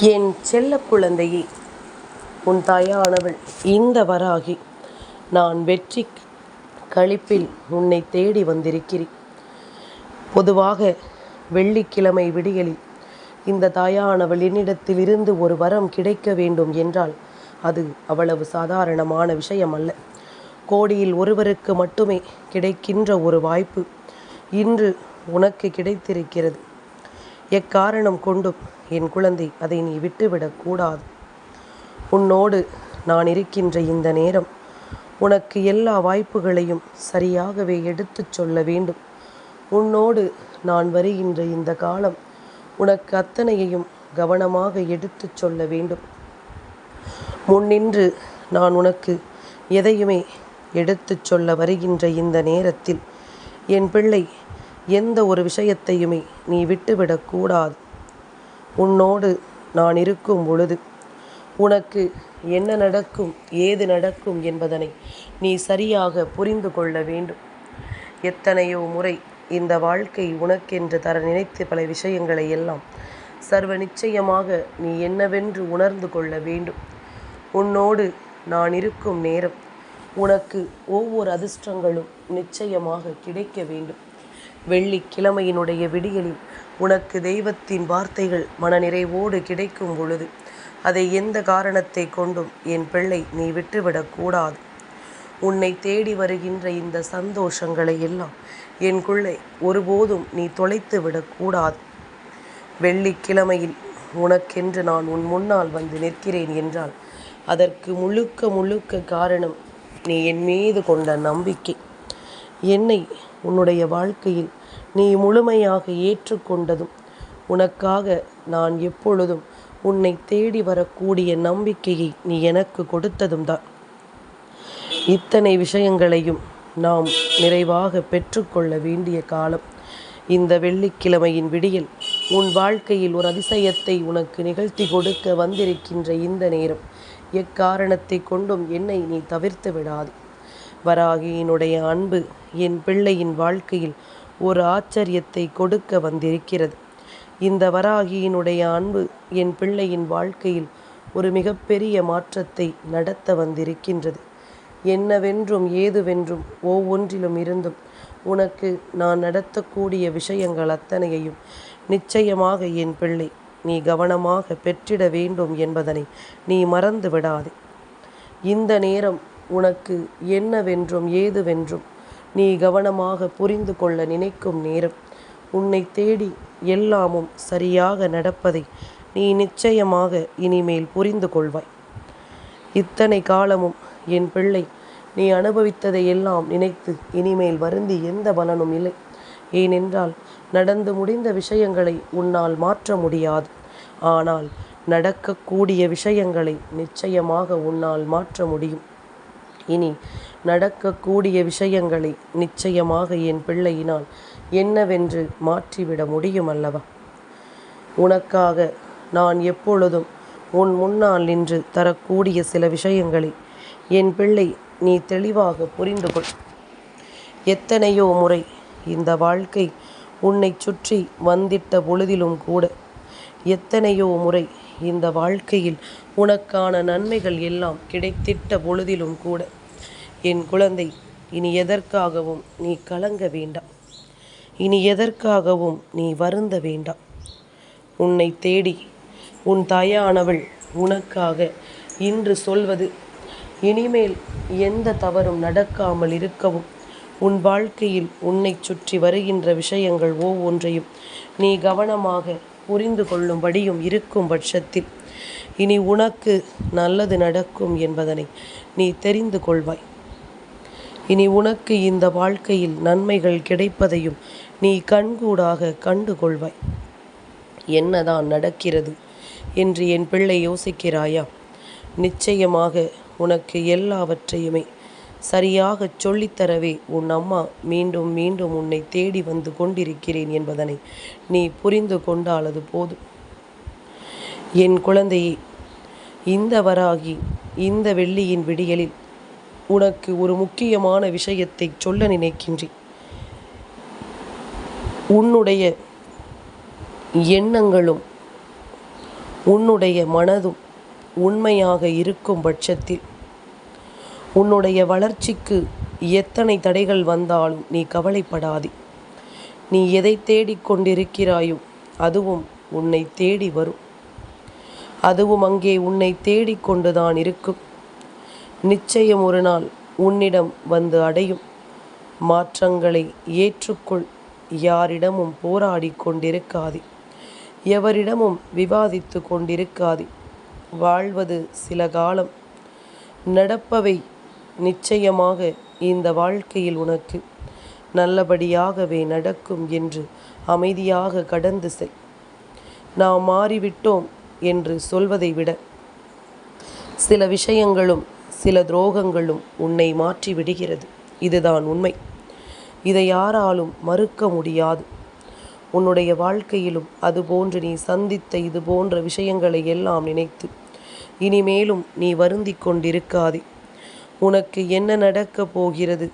என் செல்ல குழந்தையே உன் தாயானவள் இந்த வராகி. நான் வெற்றி களிப்பில் உன்னை தேடி வந்திருக்கிறேன். பொதுவாக வெள்ளிக்கிழமை விடியலில் இந்த தாயானவள் என்னிடத்தில் இருந்து ஒரு வரம் கிடைக்க வேண்டும் என்றால் அது அவ்வளவு சாதாரணமான விஷயம் அல்ல கோடியில் ஒருவருக்கு மட்டுமே கிடைக்கின்ற ஒரு வாய்ப்பு இன்று உனக்கு கிடைத்திருக்கிறது. எக்காரணம் கொண்டும் என் குழந்தை அதை நீ விட்டுவிடக் கூடாது. உன்னோடு நான் இருக்கின்ற இந்த நேரம் உனக்கு எல்லா வாய்ப்புகளையும் சரியாகவே எடுத்துச் சொல்ல வேண்டும். உன்னோடு நான் வருகின்ற இந்த காலம் உனக்கு அத்தனையையும் கவனமாக எடுத்துச் சொல்ல வேண்டும். முன்னின்று நான் உனக்கு எதையுமே எடுத்துச் சொல்ல வருகின்ற இந்த நேரத்தில் என் பிள்ளை எந்த ஒரு விஷயத்தையுமே நீ விட்டுவிடக்கூடாது உன்னோடு நான் இருக்கும் பொழுது உனக்கு என்ன நடக்கும் ஏது நடக்கும் என்பதனை நீ சரியாக புரிந்து கொள்ள வேண்டும். எத்தனையோ முறை இந்த வாழ்க்கை உனக்கென்று தர நினைத்து பல விஷயங்களை எல்லாம் சர்வ நிச்சயமாக நீ என்னவென்று உணர்ந்து கொள்ள வேண்டும். உன்னோடு நான் இருக்கும் நேரம் உனக்கு ஒவ்வொரு அதிர்ஷ்டங்களும் நிச்சயமாக கிடைக்க வேண்டும். வெள்ளிக்கிழமையினுடைய விடியலில் உனக்கு தெய்வத்தின் வார்த்தைகள் மனநிறைவோடு கிடைக்கும் பொழுது அதை எந்த காரணத்தை கொண்டும் என் பிள்ளை நீ விட்டுவிடக்கூடாது உன்னை தேடி வருகின்ற இந்த சந்தோஷங்களை எல்லாம் என் பிள்ளை ஒருபோதும் நீ தொலைத்து விடக்கூடாது வெள்ளிக்கிழமையில் உனக்கென்று நான் உன் முன்னால் வந்து நிற்கிறேன் என்றால் அதற்கு முழுக்க முழுக்க காரணம் நீ என் மீது கொண்ட நம்பிக்கை. என்னை உன்னுடைய வாழ்க்கையில் நீ முழுமையாக ஏற்றுக்கொண்டதும் உனக்காக நான் எப்பொழுதும் உன்னை தேடி வரக்கூடிய நம்பிக்கையை நீ எனக்கு கொடுத்ததும் தான். இத்தனை விஷயங்களையும் நாம் நிறைவாக பெற்றுக்கொள்ள வேண்டிய காலம். இந்த வெள்ளிக்கிழமையின் விடியல் உன் வாழ்க்கையில் ஒரு அதிசயத்தை உனக்கு நிகழ்த்தி கொடுக்க வந்திருக்கின்ற இந்த நேரம் எக்காரணத்தை கொண்டும் என்னை நீ தவிர்த்து விடாது. வராகியினுடைய அன்பு என் பிள்ளையின் வாழ்க்கையில் ஒரு ஆச்சரியத்தை கொடுக்க வந்திருக்கிறது. இந்த வராகியினுடைய அன்பு என் பிள்ளையின் வாழ்க்கையில் ஒரு மிகப்பெரிய மாற்றத்தை நடத்த வந்திருக்கின்றது. என்னவென்றும் ஏதுவென்றும் ஒவ்வொன்றிலும் இருந்தும் உனக்கு நான் நடத்தக்கூடிய விஷயங்கள் அத்தனையையும் நிச்சயமாக என் பிள்ளை நீ கவனமாக பெற்றிட வேண்டும் என்பதனை நீ மறந்து விடாதே இந்த நேரம் உனக்கு என்னவென்றும் ஏதுவென்றும் நீ கவனமாக புரிந்து கொள்ள நினைக்கும் நேரம். உன்னை தேடி எல்லாமும் சரியாக நடப்பதை நீ நிச்சயமாக இனிமேல் புரிந்து கொள்வாய். இத்தனை காலமும் என் பிள்ளை நீ அனுபவித்ததை எல்லாம் நினைத்து இனிமேல் வருந்தி எந்த பலனும் இல்லை. ஏனென்றால் நடந்து முடிந்த விஷயங்களை உன்னால் மாற்ற முடியாது. ஆனால் நடக்கக்கூடிய விஷயங்களை நிச்சயமாக உன்னால் மாற்ற முடியும். இனி நடக்கக்கூடிய விஷயங்களை நிச்சயமாக என் பிள்ளையினால் என்னவென்று மாற்றிவிட முடியும் அல்லவா உனக்காக நான் எப்பொழுதும் உன் முன்னால் நின்று தரக்கூடிய சில விஷயங்களை என் பிள்ளை நீ தெளிவாக புரிந்து கொள். எத்தனையோ முறை இந்த வாழ்க்கை உன்னை சுற்றி வந்திட்ட பொழுதிலும் கூட எத்தனையோ முறை இந்த வாழ்க்கையில் உனக்கான நன்மைகள் எல்லாம் கிடைத்திட்ட பொழுதிலும் கூட என் குழந்தை இனி எதற்காகவும் நீ கலங்க வேண்டாம். இனி எதற்காகவும் நீ வருந்த வேண்டாம். உன்னை தேடி உன் தாயானவள் உனக்காக இன்று சொல்வது இனிமேல் எந்த தவறும் நடக்காமல் இருக்கவும் உன் வாழ்க்கையில் உன்னை சுற்றி வருகின்ற விஷயங்கள் ஒவ்வொன்றையும் நீ கவனமாக புரிந்து கொள்ளும்படியும் இருக்கும் பட்சத்தில் இனி உனக்கு நல்லது நடக்கும் என்பதனை நீ தெரிந்து கொள்வாய். இனி உனக்கு இந்த வாழ்க்கையில் நன்மைகள் கிடைப்பதையும் நீ கண்கூடாக கண்டுகொள்வாய். என்னதான் நடக்கிறது என்று என் பிள்ளை யோசிக்கிறாயா? நிச்சயமாக உனக்கு எல்லாவற்றையுமே சரியாக சொல்லித்தரவே உன் அம்மா மீண்டும் மீண்டும் உன்னை தேடி வந்து கொண்டிருக்கிறேன் என்பதனை நீ புரிந்து கொண்டாலது போதும். என் குழந்தையே இந்த வராகி இந்த வெள்ளியின் விடியலில் உனக்கு ஒரு முக்கியமான விஷயத்தை சொல்ல நினைக்கின்றேன். உன்னுடைய எண்ணங்களும் உன்னுடைய மனதும் உண்மையாக இருக்கும் பட்சத்தில் உன்னுடைய வளர்ச்சிக்கு எத்தனை தடைகள் வந்தாலும் நீ கவலைப்படாதே. நீ எதை தேடிக்கொண்டிருக்கிறாயோ அதுவும் உன்னை தேடி வரும். அதுவும் அங்கே உன்னை தேடிக்கொண்டுதான் இருக்கும். நிச்சயம் ஒரு நாள் உன்னிடம் வந்து அடையும். மாற்றங்களை ஏற்றுக்கொள். யாரிடமும் போராடி கொண்டிருக்காதே. எவரிடமும் விவாதித்து கொண்டிருக்காதே. வாழ்வது சில காலம். நடப்பவை நிச்சயமாக இந்த வாழ்க்கையில் உனக்கு நல்லபடியாகவே நடக்கும் என்று அமைதியாக கடந்து செல். நாம் மாறிவிட்டோம் என்று சொல்வதை விட சில விஷயங்களும் சில துரோகங்களும் உன்னை மாற்றி விடுகிறது. இதுதான் உண்மை. இதை யாராலும் மறுக்க முடியாது. உன்னுடைய வாழ்க்கையிலும் அதுபோன்று நீ சந்தித்த இது போன்ற விஷயங்களை எல்லாம் நினைத்து இனிமேலும் நீ வருந்தி கொண்டிருக்காதே. உனக்கு என்ன நடக்கப் போகிறது?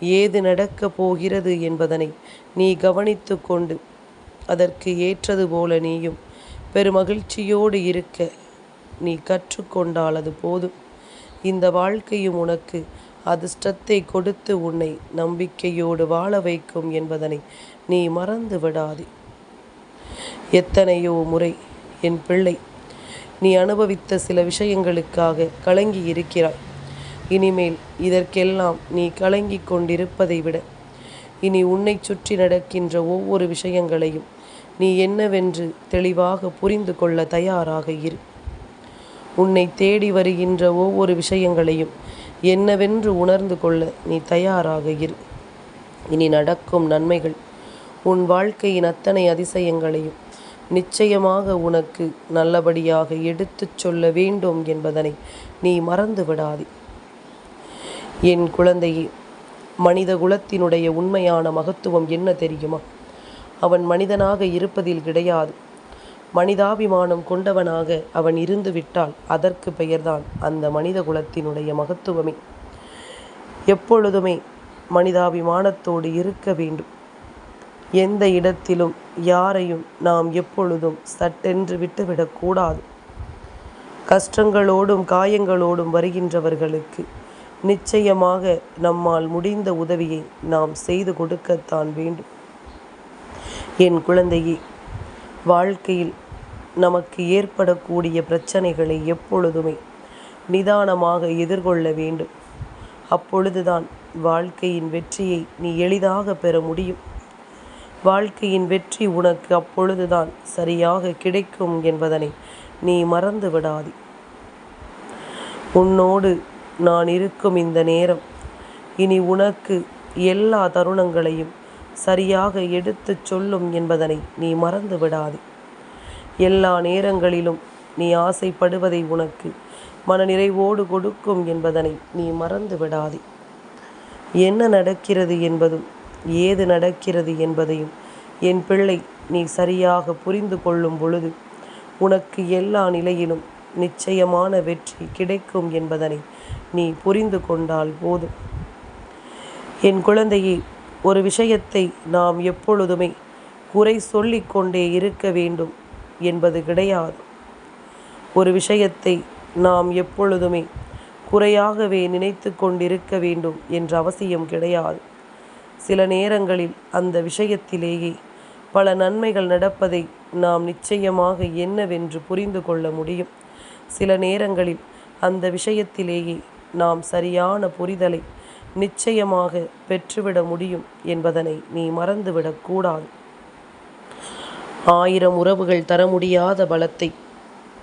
ஏது நடக்கப் போகிறது என்பதனை நீ கவனித்து கொண்டு அதற்கு ஏற்றது போல நீயும் பெருமகிழ்ச்சியோடு இருக்க நீ கற்றுக்கொண்டால் அது போதும். இந்த வாழ்க்கையும் உனக்கு அதிர்ஷ்டத்தை கொடுத்து உன்னை நம்பிக்கையோடு வாழ வைக்கும் என்பதனை நீ மறந்து விடாதே. எத்தனையோ முறை என் பிள்ளை நீ அனுபவித்த சில விஷயங்களுக்காக கலங்கி இருக்கிறாய். இனிமேல் இதற்கெல்லாம் நீ கலங்கி கொண்டிருப்பதை விட இனி உன்னை சுற்றி நடக்கின்ற ஒவ்வொரு விஷயங்களையும் நீ என்னவென்று தெளிவாக புரிந்து கொள்ள தயாராக இரு. உன்னை தேடி வருகின்ற ஒவ்வொரு விஷயங்களையும் என்னவென்று உணர்ந்து கொள்ள நீ தயாராக இரு. இனி நடக்கும் நன்மைகள் உன் வாழ்க்கையின் அத்தனை அதிசயங்களையும் நிச்சயமாக உனக்கு நல்லபடியாக எடுத்துச் சொல்ல வேண்டும் என்பதனை நீ மறந்து விடாதே. என் குழந்தையே மனித குலத்தினுடைய உண்மையான மகத்துவம் என்ன தெரியுமா? அவன் மனிதனாக இருப்பதில் கிடையாது. மனிதாபிமானம் கொண்டவனாக அவன் இருந்து விட்டால் அதற்கு பெயர்தான் அந்த மனித குலத்தினுடைய மகத்துவமே. எப்பொழுதுமே மனிதாபிமானத்தோடு இருக்க வேண்டும். எந்த இடத்திலும் யாரையும் நாம் எப்பொழுதும் சட்டென்று விட்டுவிடக்கூடாது கஷ்டங்களோடும் காயங்களோடும் வருகின்றவர்களுக்கு நிச்சயமாக நம்மால் முடிந்த உதவியை நாம் செய்து கொடுக்கத்தான் வேண்டும். என் குழந்தையே வாழ்க்கையில் நமக்கு ஏற்படக்கூடிய பிரச்சனைகளை எப்பொழுதுமே நிதானமாக எதிர்கொள்ள வேண்டும். அப்பொழுதுதான் வாழ்க்கையின் வெற்றியை நீ எளிதாக பெற முடியும். வாழ்க்கையின் வெற்றி உனக்கு அப்பொழுதுதான் சரியாக கிடைக்கும் என்பதனை நீ மறந்து விடாதே. உன்னோடு நான் இருக்கும் இந்த நேரம் இனி உனக்கு எல்லா தருணங்களையும் சரியாக எடுத்துச் சொல்லும் என்பதனை நீ மறந்து விடாதே. எல்லா நேரங்களிலும் நீ ஆசைப்படுவதை உனக்கு மனநிறைவோடு கொடுக்கும் என்பதனை நீ மறந்து விடாதே. என்ன நடக்கிறது என்பதும் ஏது நடக்கிறது என்பதையும் என் பிள்ளை நீ சரியாக புரிந்து கொள்ளும் பொழுது உனக்கு எல்லா நிலையிலும் நிச்சயமான வெற்றி கிடைக்கும் என்பதனை நீ புரிந்து கொண்டால் போதும். என் குழந்தையை ஒரு விஷயத்தை நாம் எப்பொழுதுமே குறை சொல்லிக்கொண்டே இருக்க வேண்டும் என்பது கிடையாது. ஒரு விஷயத்தை நாம் எப்பொழுதுமே குறையாகவே நினைத்து கொண்டிருக்க வேண்டும் என்ற அவசியம் கிடையாது. சில நேரங்களில் அந்த விஷயத்திலேயே பல நன்மைகள் நடப்பதை நாம் நிச்சயமாக என்னவென்று புரிந்து கொள்ள முடியும். சில நேரங்களில் அந்த விஷயத்திலேயே நாம் சரியான புரிதலை நிச்சயமாக பெற்றுவிட முடியும் என்பதனை நீ மறந்துவிடக்கூடாது ஆயிரம் உறவுகள் தர முடியாத பலத்தை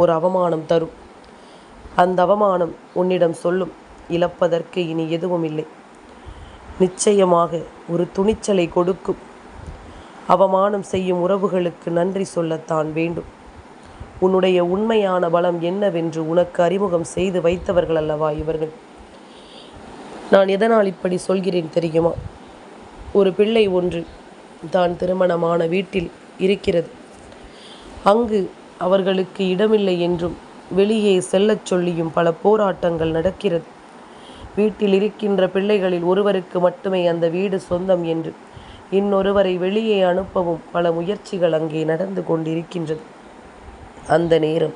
ஒரு அவமானம் தரும். அந்த அவமானம் உன்னிடம் சொல்லும் இழப்பதற்கு இனி எதுவும் இல்லை. நிச்சயமாக ஒரு துணிச்சலை கொடுக்கும். அவமானம் செய்யும் உறவுகளுக்கு நன்றி சொல்லத்தான் வேண்டும். உன்னுடைய உண்மையான பலம் என்னவென்று உனக்கு அறிமுகம் செய்து வைத்தவர்கள் அல்லவா இவர்கள்? நான் எதனால் இப்படி சொல்கிறேன் தெரியுமா? ஒரு பிள்ளை ஒன்று தான் திருமணமான வீட்டில் இருக்கிறது. அங்கு அவர்களுக்கு இடமில்லை என்றும் வெளியே செல்லச் சொல்லியும் பல போராட்டங்கள் நடக்கிறது. வீட்டில் இருக்கின்ற பிள்ளைகளில் ஒருவருக்கு மட்டுமே அந்த வீடு சொந்தம் என்று இன்னொருவரை வெளியே அனுப்பவும் பல முயற்சிகள் அங்கே நடந்து கொண்டிருக்கின்றது. அந்த நேரம்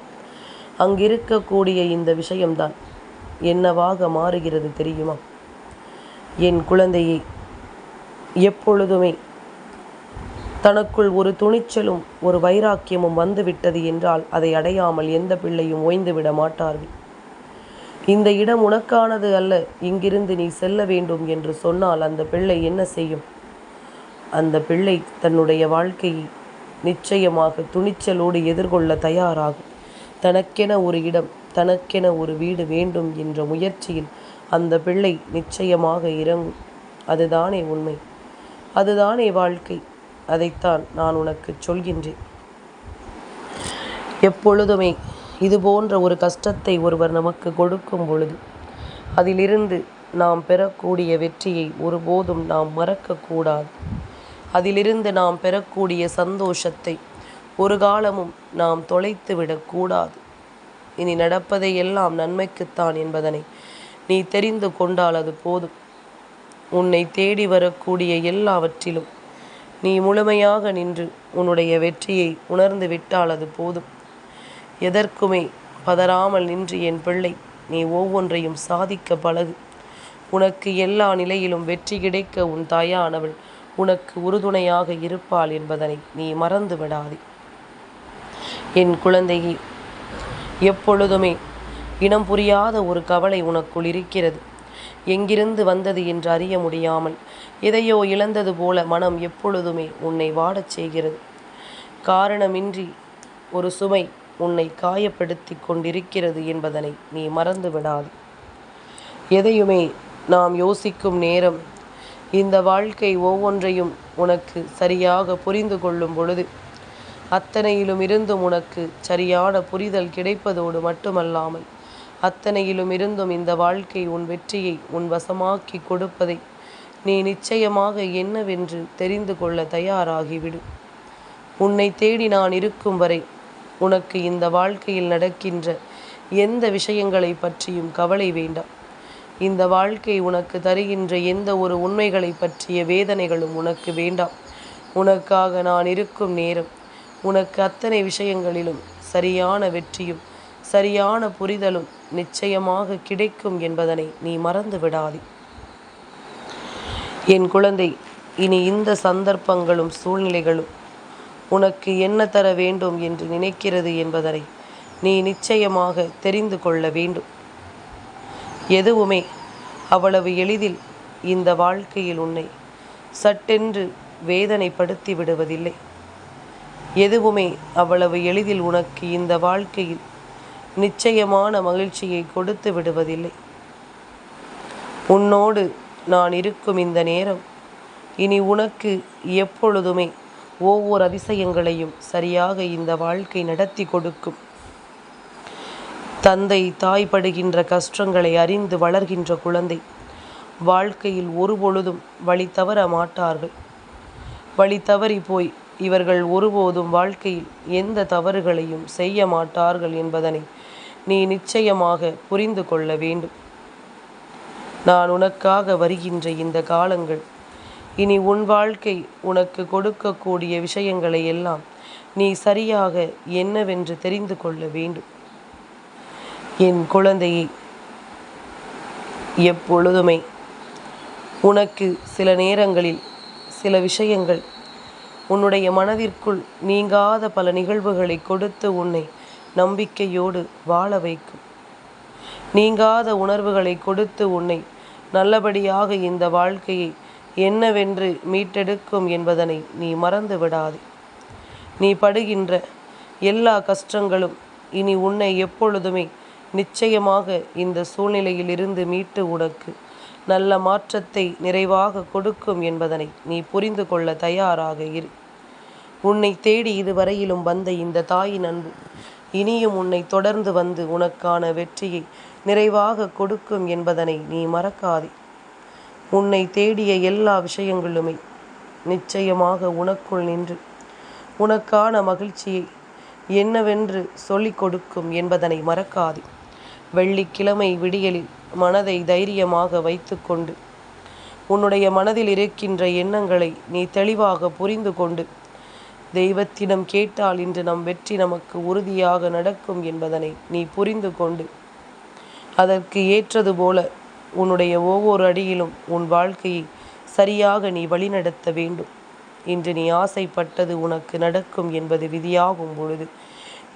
அங்கிருக்கக்கூடிய இந்த விஷயம்தான். என்னவாக மாறுகிறது தெரியுமா? என் குழந்தையை எப்பொழுதுமே தனக்குள் ஒரு துணிச்சலும் ஒரு வைராக்கியமும் வந்துவிட்டது என்றால் அதை அடையாமல் எந்த பிள்ளையும் ஓய்ந்துவிட மாட்டார்கள். இந்த இடம் உனக்கானது அல்ல இங்கிருந்து நீ செல்ல வேண்டும் என்று சொன்னால் அந்த பிள்ளை என்ன செய்யும்? அந்த பிள்ளை தன்னுடைய வாழ்க்கையை நிச்சயமாக துணிச்சலோடு எதிர்கொள்ள தயாராகும். தனக்கென ஒரு இடம் தனக்கென ஒரு வீடு வேண்டும் என்ற முயற்சியில் அந்த பிள்ளை நிச்சயமாக இறங்கும். அதுதானே உண்மை. அதுதானே வாழ்க்கை. அதைத்தான் நான் உனக்கு சொல்கின்றேன். எப்பொழுதுமே இது போன்ற ஒரு கஷ்டத்தை ஒருவர் நமக்கு கொடுக்கும் பொழுது அதிலிருந்து நாம் பெறக்கூடிய வெற்றியை ஒருபோதும் நாம் மறக்கக்கூடாது அதிலிருந்து நாம் பெறக்கூடிய சந்தோஷத்தை ஒரு காலமும் நாம் தொலைத்து விடக்கூடாது இனி நடப்பதை எல்லாம் நன்மைக்குத்தான் என்பதனை நீ தெரிந்து கொண்டால் அது போதும். உன்னை தேடி வரக்கூடிய எல்லாவற்றிலும் நீ முழுமையாக நின்று உன்னுடைய வெற்றியை உணர்ந்து விட்டால் அது போதும். எதற்குமே பதறாமல் நின்று என் பிள்ளை நீ ஒவ்வொன்றையும் சாதிக்க பழகு. உனக்கு எல்லா நிலையிலும் வெற்றி கிடைக்க உன் தாயானவள் உனக்கு உறுதுணையாக இருப்பாள் என்பதனை நீ மறந்து விடாதே என் குழந்தையை எப்பொழுதுமே இனம் புரியாத ஒரு கவலை உனக்குள் இருக்கிறது. எங்கிருந்து வந்தது என்று அறிய முடியாமல் எதையோ இழந்தது போல மனம் எப்பொழுதுமே உன்னை வாடச் செய்கிறது. காரணமின்றி ஒரு சுமை உன்னை காயப்படுத்தி கொண்டிருக்கிறது என்பதனை நீ மறந்து விடாது எதையுமே நாம் யோசிக்கும் நேரம் இந்த வாழ்க்கை ஒவ்வொன்றையும் உனக்கு சரியாக புரிந்து கொள்ளும் பொழுது அத்தனையிலும் இருந்தும் உனக்கு சரியான புரிதல் கிடைப்பதோடு மட்டுமல்லாமல் அத்தனையிலும் இருந்தும் இந்த வாழ்க்கை உன் வெற்றியை உன் வசமாக்கி கொடுப்பதை நீ நிச்சயமாக என்னவென்று தெரிந்து கொள்ள தயாராகிவிடு. உன்னை தேடி நான் இருக்கும் வரை உனக்கு இந்த வாழ்க்கையில் நடக்கின்ற எந்த விஷயங்களை பற்றியும் கவலை வேண்டாம். இந்த வாழ்க்கை உனக்கு தருகின்ற எந்த ஒரு உண்மைகளை பற்றிய வேதனைகளும் உனக்கு வேண்டாம். உனக்காக நான் இருக்கும் நேரம் உனக்கு அத்தனை விஷயங்களிலும் சரியான வெற்றியும் சரியான புரிதலும் நிச்சயமாக கிடைக்கும் என்பதனை நீ மறந்து விடாதே. என் குழந்தை இனி இந்த சந்தர்ப்பங்களும் சூழ்நிலைகளும் உனக்கு என்ன தர வேண்டும் என்று நினைக்கிறது என்பதனை நீ நிச்சயமாக தெரிந்து கொள்ள வேண்டும். எதுவுமே அவ்வளவு எளிதில் இந்த வாழ்க்கையில் உன்னை சட்டென்று வேதனைப்படுத்தி விடுவதில்லை. எதுவுமே அவ்வளவு எளிதில் உனக்கு இந்த வாழ்க்கையில் நிச்சயமான மகிழ்ச்சியை கொடுத்து விடுவதில்லை. உன்னோடு நான் இருக்கும் இந்த நேரம் இனி உனக்கு எப்பொழுதுமே ஒவ்வொரு அதிசயங்களையும் சரியாக இந்த வாழ்க்கை நடத்தி கொடுக்கும். தந்தை தாய்படுகின்ற கஷ்டங்களை அறிந்து வளர்கின்ற குழந்தை வாழ்க்கையில் ஒருபொழுதும் வழி தவற மாட்டார்கள். வழி தவறி போய் இவர்கள் ஒருபோதும் வாழ்க்கையில் எந்த தவறுகளையும் செய்ய மாட்டார்கள் என்பதனை நீ நிச்சயமாக புரிந்து கொள்ள வேண்டும். நான் உனக்காக வருகின்ற இந்த காலங்கள் இனி உன் வாழ்க்கை உனக்கு கொடுக்கக்கூடிய விஷயங்களை எல்லாம் நீ சரியாக என்னவென்று தெரிந்து கொள்ள வேண்டும். என் குழந்தையை எப்பொழுதுமே உனக்கு சில நேரங்களில் சில விஷயங்கள் உன்னுடைய மனதிற்குள் நீங்காத பல நிகழ்வுகளை கொடுத்து உன்னை நம்பிக்கையோடு வாழ வைக்கும். நீங்காத உணர்வுகளை கொடுத்து உன்னை நல்லபடியாக இந்த வாழ்க்கையை என்னவென்று மீட்டெடுக்கும் என்பதனை நீ மறந்து விடாதே. நீ படுகின்ற எல்லா கஷ்டங்களும் இனி உன்னை எப்பொழுதுமே நிச்சயமாக இந்த சூழ்நிலையிலிருந்து மீட்டு உனக்கு நல்ல மாற்றத்தை நிறைவாக கொடுக்கும் என்பதனை நீ புரிந்து கொள்ள தயாராக இரு. உன்னை தேடி இதுவரையிலும் வந்த இந்த தாயின் அன்பு இனியும் உன்னை தொடர்ந்து வந்து உனக்கான வெற்றியை நிறைவாக கொடுக்கும் என்பதனை நீ மறக்காதே. உன்னை தேடிய எல்லா விஷயங்களுமே நிச்சயமாக உனக்குள் நின்று உனக்கான மகிழ்ச்சியை என்னவென்று சொல்லிக் கொடுக்கும் என்பதனை மறக்காதே. வெள்ளிக்கிழமை விடியலில் மனதை தைரியமாக வைத்துக்கொண்டு உன்னுடைய மனதில் இருக்கின்ற எண்ணங்களை நீ தெளிவாக புரிந்து கொண்டு தெய்வத்திடம் கேட்டால் இன்று நம் வெற்றி நமக்கு உறுதியாக நடக்கும் என்பதனை நீ புரிந்து கொண்டு அதற்கு ஏற்றது போல உன்னுடைய ஒவ்வொரு அடியிலும் உன் வாழ்க்கையை சரியாக நீ வழிநடத்த வேண்டும். இன்று நீ ஆசைப்பட்டது உனக்கு நடக்கும் என்பது விதியாகும் பொழுது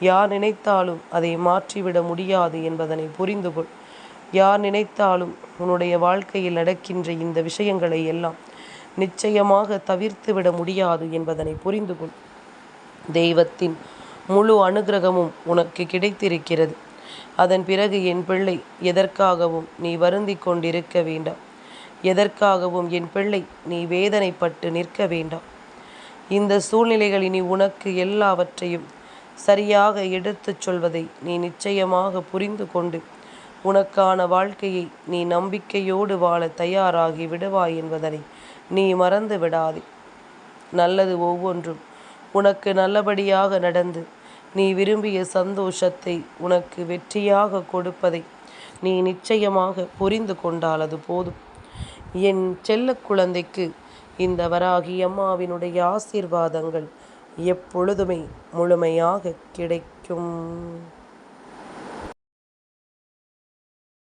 யார் நினைத்தாலும் அதை மாற்றிவிட முடியாது என்பதனை புரிந்து கொள். யார் நினைத்தாலும் உன்னுடைய வாழ்க்கையில் நடக்கின்ற இந்த விஷயங்களை எல்லாம் நிச்சயமாக தவிர்த்து விட முடியாது என்பதனை புரிந்து கொள். தெய்வத்தின் முழு அனுகிரகமும் உனக்கு கிடைத்திருக்கிறது. அதன் பிறகு என் பிள்ளை எதற்காகவும் நீ வருந்தி கொண்டிருக்க வேண்டாம். எதற்காகவும் என் பிள்ளை நீ வேதனைப்பட்டு நிற்க வேண்டாம். இந்த சூழ்நிலைகள் இனி உனக்கு எல்லாவற்றையும் சரியாக எடுத்துச் சொல்வதை நீ நிச்சயமாக புரிந்து கொண்டு உனக்கான வாழ்க்கையை நீ நம்பிக்கையோடு வாழ தயாராகி விடுவாய் என்பதனை நீ மறந்து விடாதே. நல்லது ஒவ்வொன்றும் உனக்கு நல்லபடியாக நடந்து நீ விரும்பிய சந்தோஷத்தை உனக்கு வெற்றியாக கொடுப்பதை நீ நிச்சயமாக புரிந்து கொண்டால் அது போதும். என் செல்ல குழந்தைக்கு இந்த வராகி அம்மாவினுடைய ஆசீர்வாதங்கள் எப்பொழுதுமே முழுமையாக கிடைக்கும்.